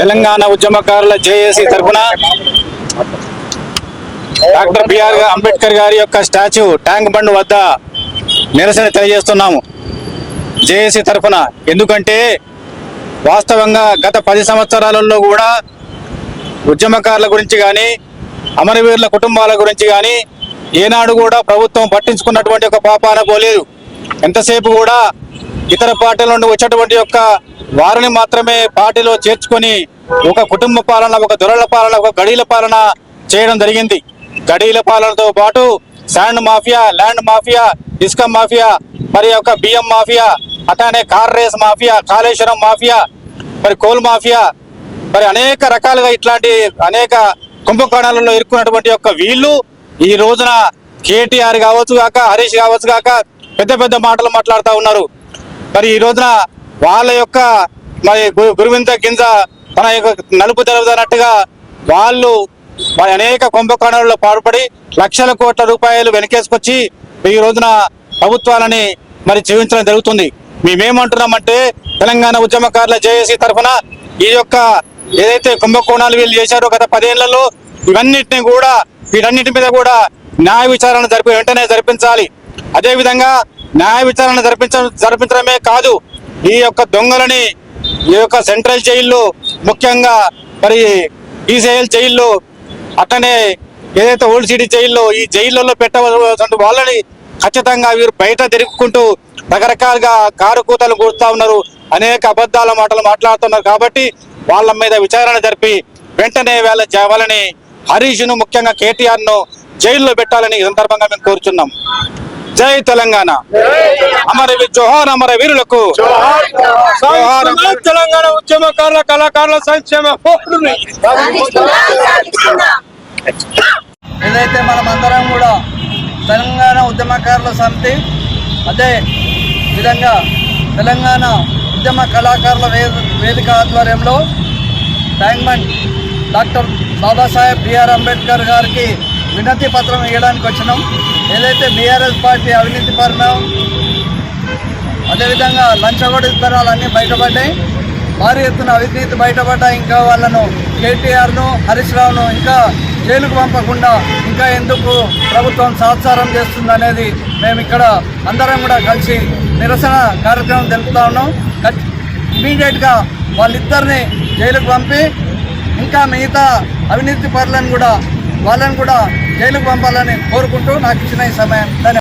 తెలంగాణ ఉద్యమకారుల జేఏసీ తరఫున doctor BR Ambedkar గారి యొక్క స్టాచ్యూ ట్యాంక్ బండ్ వద్ద నిరసన తెలియజేస్తున్నాము. జేఏసీ తరఫున ఎందుకంటే వాస్తవంగా గత పది సంవత్సరాలలో కూడా ఉద్యమకారుల గురించి కానీ అమరవీరుల కుటుంబాల గురించి కానీ ఏనాడు కూడా ప్రభుత్వం పట్టించుకున్నటువంటి ఒక పాపాన పోలేదు. ఎంతసేపు కూడా ఇతర పార్టీల నుండి వచ్చేటువంటి యొక్క వారిని మాత్రమే పార్టీలో చేర్చుకొని ఒక కుటుంబ పాలన ఒక దొరల పాలన ఒక గడీల పాలన చేయడం జరిగింది. గడీల పాలనతో పాటు శాండ్ మాఫియా ల్యాండ్ మాఫియా ఇసుక మాఫియా మరి యొక్క బియ్యం మాఫియా అట్లానే car race mafia Kaleshwaram mafia మరి కోల్ మాఫియా మరి అనేక రకాలుగా ఇట్లాంటి అనేక కుంభకోణాలలో ఇరుక్కున్నటువంటి యొక్క వీళ్ళు ఈ రోజున కేటీఆర్ కావచ్చు కాక హరీష్ కావచ్చు కాక పెద్ద పెద్ద మాటలు మాట్లాడుతూ ఉన్నారు. మరి ఈ రోజున వాళ్ళ యొక్క మరి గు- గురువింద గింజ తన యొక్క నలుపు తెలవదన్నట్టుగా వాళ్ళు మరి అనేక కుంభకోణాలలో పాల్పడి లక్షల కోట్ల రూపాయలు వెనకేసుకొచ్చి ఈ రోజున ప్రభుత్వాలని మరి జీవించడం జరుగుతుంది. మేమేమంటున్నామంటే తెలంగాణ ఉద్యమకారుల జేఏసీ తరఫున ఈ యొక్క ఏదైతే కుంభకోణాలు వీళ్ళు చేశారో గత పదేళ్ళలో ఇవన్నిటిని కూడా వీటన్నిటి మీద కూడా న్యాయ విచారణ జరిపి వెంటనే జరిపించాలి. అదేవిధంగా న్యాయ విచారణ జరిపించ జరిపించడమే కాదు ఈ యొక్క దొంగలని ఈ యొక్క సెంట్రల్ జైల్లో ముఖ్యంగా మరి ఈసీఎల్ జైల్లో అట్లనే ఏదైతే ఓల్డ్ సిటీ జైల్లో ఈ జైళ్ళలో పెట్టవలసిన వాళ్ళని ఖచ్చితంగా వీరు బయట తిరుగుకుంటూ రకరకాలుగా కారు కూతలు కూరుతా ఉన్నారు అనేక అబద్ధాల మాటలు మాట్లాడుతున్నారు కాబట్టి వాళ్ళ మీద విచారణ జరిపి వెంటనే వాళ్ళ జ- వాళ్ళని హరీష్ను ముఖ్యంగా కేటీఆర్ను జైల్లో పెట్టాలని ఈ సందర్భంగా మేము కోరుచున్నాం. జై తెలంగాణ. అమరవి జోహార్ అమర వీరులకు. తెలంగాణ ఉద్యమకారుల కళాకారుల సంక్షేమ ఏదైతే మనం అందరం కూడా తెలంగాణ ఉద్యమకారుల సమితి అదే విధంగా తెలంగాణ ఉద్యమ కళాకారుల వేదిక ఆధ్వర్యంలో ట్యాంక్మెంట్ doctor Babasaheb B R Ambedkar గారికి వినతి పత్రం ఇవ్వడానికి వచ్చినాం. ఏదైతే బీఆర్ఎస్ పార్టీ అవినీతి పరమం అదేవిధంగా లంచగొడితనాలు అన్నీ బయటపడ్డాయి. భారీ ఎత్తున అవినీతి బయటపడ్డా ఇంకా వాళ్ళను కేటీఆర్ను హరీష్ రావును ఇంకా జైలుకు పంపకుండా ఇంకా ఎందుకు ప్రభుత్వం సహచారం చేస్తుంది అనేది మేము ఇక్కడ అందరం కూడా కలిసి నిరసన కార్యక్రమం తెలుపుతా ఉన్నాం. ఇమీడియట్గా వాళ్ళిద్దరిని జైలుకు పంపి ఇంకా మిగతా అవినీతి పరులను కూడా వాళ్ళని కూడా జైలుకు పంపాలని కోరుకుంటూ నాకు ఇచ్చిన ఈ సమయం. ధన్యవాదాలు.